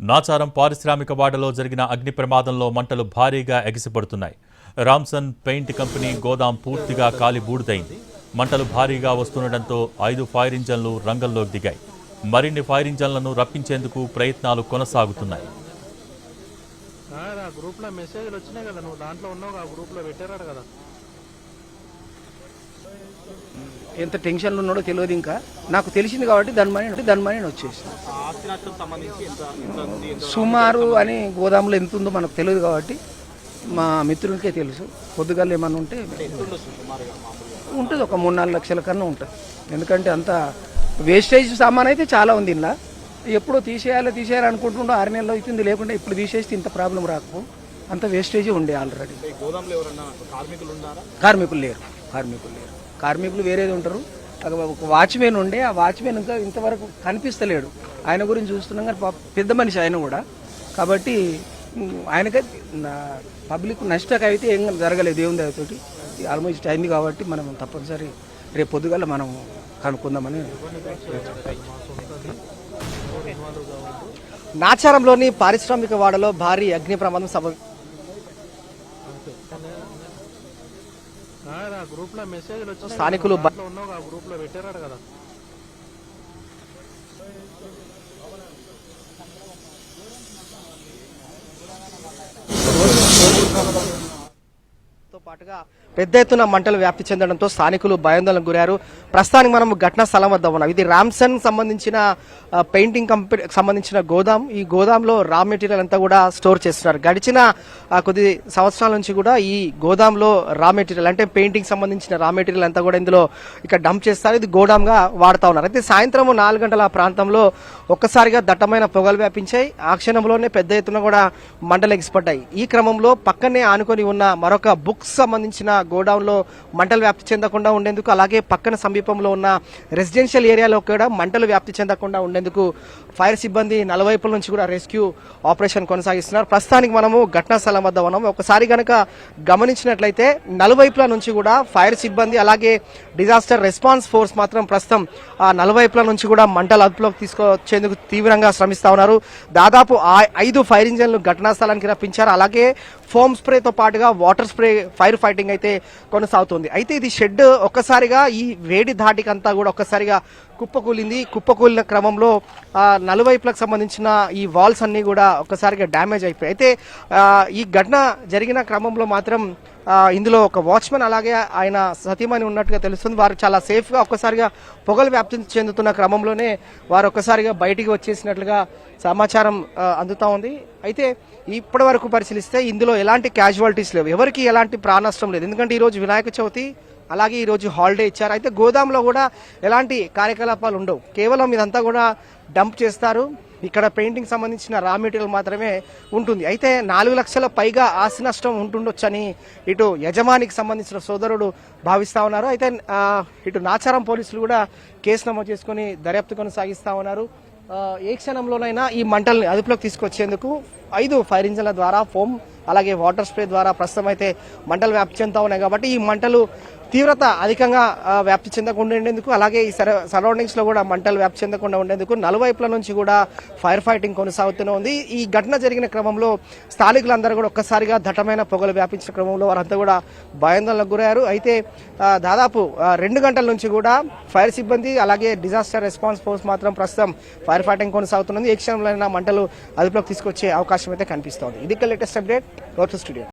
నాచారం పారిశ్రామిక వాడలో జరిగిన అగ్ని ప్రమాదంలో మంటలు భారీగా ఎగిసిపడుతున్నాయి. రామ్సన్ పెయింట్ కంపెనీ గోదాం పూర్తిగా కాలి బూడిదైంది. మంటలు భారీగా వస్తుండటంతో ఐదు ఫైర్ ఇంజన్లు రంగంలోకి దిగాయి. మరిన్ని ఫైర్ ఇంజన్లను రప్పించేందుకు ప్రయత్నాలు కొనసాగుతున్నాయి. ఆ గ్రూప్లో మెసేజ్లు వచ్చినాయి కదా నువ్వు దాంట్లో ఉన్నావు ఆ గ్రూప్లో పెట్టారాడు కదా. ఎంత టెన్షన్లో ఉన్నాడో తెలియదు ఇంకా. నాకు తెలిసింది కాబట్టి దాని మనీ దాని మనీ వచ్చేసి ఆస్తి నష్టం సంబంధించి ఎంత ఎంత ఉంది ఎంత సుమారు అని గోదాములో ఎంత ఉందో మనకు తెలియదు కాబట్టి మా మిత్రునికే తెలుసు. పొద్దుగాలు ఏమన్నా ఉంటే ఉంటుంది ఒక మూడు నాలుగు లక్షల కన్నా ఉంటుంది. ఎందుకంటే అంత వేస్టేజ్ సామాన్ అయితే చాలా ఉంది ఇలా ఎప్పుడో తీసేయాలి తీసేయాలి అనుకుంటుండో ఆరు నెలలు అవుతుంది లేకుండా ఇప్పుడు తీసేస్తే ఇంత ప్రాబ్లం రాకపో. అంత వేస్టేజ్ ఉండే ఆల్రెడీ. కార్మికులు లేరు కార్మికులు లేరు. కార్మికులు వేరేది ఉంటారు. అక్కడ ఒక వాచ్మెన్ ఉండే ఆ వాచ్మెన్ ఇంకా ఇంతవరకు కనిపిస్తలేడు. ఆయన గురించి చూస్తున్నాం కానీ పెద్ద మనిషి ఆయన కూడా. కాబట్టి ఆయనకే పబ్లిక్ నష్టం అయితే ఏం జరగలేదు దేవుని దయతోటి. ఆల్మోస్ట్ అయింది కాబట్టి మనం తప్పనిసరి రేపు పొద్దుగల మనం కనుక్కుందామని నాచారంలోని పారిశ్రామిక వాడలో భారీ అగ్ని ప్రమాదం వచ్చినాయి స్థానికులు కదా, దాంట్లో ఉన్నావు ఆ గ్రూప్లో పెట్టారాడు కదా తో పాటుగా పెద్ద ఎత్తున మంటలు వ్యాప్తి చెందడంతో స్థానికులు భయాందోళనకు గురారు ప్రస్తుతానికి మనం ఘటనా స్థలం వద్ద ఉన్నాం. ఇది రామ్సన్ సంబంధించిన పెయింటింగ్ కంపెనీ సంబంధించిన గోదాం. ఈ గోదాంలో రా మెటీరియల్ అంతా కూడా స్టోర్ చేస్తున్నారు. గడిచిన కొద్ది సంవత్సరాల నుంచి కూడా ఈ గోదాంలో రా మెటీరియల్ అంటే పెయింటింగ్ సంబంధించిన రా మెటీరియల్ అంతా కూడా ఇందులో ఇక్కడ డంప్ చేస్తారు. ఇది గోదాంగా వాడుతూ ఉన్నారు. అయితే సాయంత్రం నాలుగు గంటల ప్రాంతంలో ఒక్కసారిగా దట్టమైన పొగలు వ్యాపించాయి. ఆ క్షణంలోనే పెద్ద ఎత్తున కూడా మంటలు ఎగిసిపడ్డాయి. ఈ క్రమంలో పక్కనే ఆనుకొని ఉన్న మరొక బుక్స్ సంబంధించిన గోడౌన్లో మంటలు వ్యాప్తి చెందకుండా ఉండేందుకు అలాగే పక్కన సమీపంలో ఉన్న రెసిడెన్షియల్ ఏరియాలో కూడా మంటలు వ్యాప్తి చెందకుండా ఉండేందుకు ఫైర్ సిబ్బంది నలువైపుల నుంచి కూడా రెస్క్యూ ఆపరేషన్ కొనసాగిస్తున్నారు. ప్రస్తుతానికి మనము ఘటనా స్థలం వద్ద ఉన్నాము. ఒకసారి గనక గమనించినట్లయితే నలువైపుల నుంచి కూడా ఫైర్ సిబ్బంది అలాగే డిజాస్టర్ రెస్పాన్స్ ఫోర్స్ మాత్రం ప్రస్తుతం ఆ నలువైపుల నుంచి కూడా మంటలు అదుపులోకి తీసుకొచ్చేందుకు తీవ్రంగా శ్రమిస్తా ఉన్నారు. దాదాపు ఐదు ఫైర్ ఇంజన్లు ఘటనా స్థలానికి రప్పించారు. అలాగే ఫోమ్ స్ప్రేతో పాటుగా వాటర్ స్ప్రే ఫైర్ ఫైటింగ్ అయితే కొనసాగుతుంది. అయితే ఇది షెడ్ ఒక్కసారిగా ఈ వేడి ధాటికంతా కూడా ఒక్కసారిగా కుప్పకూలింది. కుప్పకూలిన క్రమంలో నలువైపులకు సంబంధించిన ఈ వాల్స్ అన్నీ కూడా ఒక్కసారిగా డ్యామేజ్ అయిపోయాయి అయితే ఈ ఘటన జరిగిన క్రమంలో మాత్రం ఇందులో ఒక వాచ్మెన్ అలాగే ఆయన సతీమణి ఉన్నట్టుగా తెలుస్తుంది. వారు చాలా సేఫ్గా ఒక్కసారిగా పొగలు వ్యాప్తి చెందుతున్న క్రమంలోనే వారు ఒక్కసారిగా బయటికి వచ్చేసినట్లుగా సమాచారం అందుతూ అందుతా ఉంది. అయితే ఇప్పటి వరకు పరిశీలిస్తే ఇందులో ఎలాంటి క్యాజువాలిటీస్ లేవు. ఎవరికి ఎలాంటి ప్రాణనష్టం లేదు. ఎందుకంటే ఈరోజు వినాయక చవితి అలాగే ఈరోజు హాలిడే ఇచ్చారు. అయితే గోదాంలో కూడా ఎలాంటి కార్యకలాపాలు ఉండవు. కేవలం ఇదంతా కూడా డంప్ చేస్తారు. ఇక్కడ పెయింటింగ్ సంబంధించిన రా మెటీరియల్ మాత్రమే ఉంటుంది. అయితే నాలుగు లక్షల పైగా ఆస్తి నష్టం ఉంటుండొచ్చని ఇటు యజమానికి సంబంధించిన సోదరుడు భావిస్తా ఉన్నారు. అయితే ఇటు నాచారం పోలీసులు కూడా కేసు నమోదు చేసుకుని దర్యాప్తు కొనసాగిస్తా ఉన్నారు. ఏ క్షణంలోనైనా ఈ మంటల్ని అదుపులోకి తీసుకొచ్చేందుకు ఐదు ఫైర్ ఇంజన్ల ద్వారా ఫోమ్ అలాగే వాటర్ స్ప్రే ద్వారా ప్రస్తుతం అయితే మంటలు వ్యాప్తి చెందుతా ఉన్నాయి. కాబట్టి ఈ మంటలు తీవ్రత అధికంగా వ్యాప్తి చెందకుండా ఉండేందుకు అలాగే ఈ సరౌండింగ్స్లో కూడా మంటలు వ్యాప్తి చెందకుండా ఉండేందుకు నలువైపుల నుంచి కూడా ఫైర్ ఫైటింగ్ కొనసాగుతూనే ఉంది. ఈ ఘటన జరిగిన క్రమంలో స్థానికులందరూ కూడా ఒక్కసారిగా దట్టమైన పొగలు వ్యాపించిన క్రమంలో వారంతా కూడా భయాందోళనకు గురయ్యారు. అయితే దాదాపు రెండు గంటల నుంచి కూడా ఫైర్ సిబ్బంది అలాగే డిజాస్టర్ రెస్పాన్స్ ఫోర్స్ మాత్రం ప్రస్తుతం ఫైర్ ఫైటింగ్ కొనసాగుతున్నది. ఏ క్షణంలో మంటలు అదుపులోకి తీసుకొచ్చే అవకాశం అయితే కనిపిస్తోంది. ఇది లేటెస్ట్ అప్డేట్ గౌతమ్ స్టూడియో.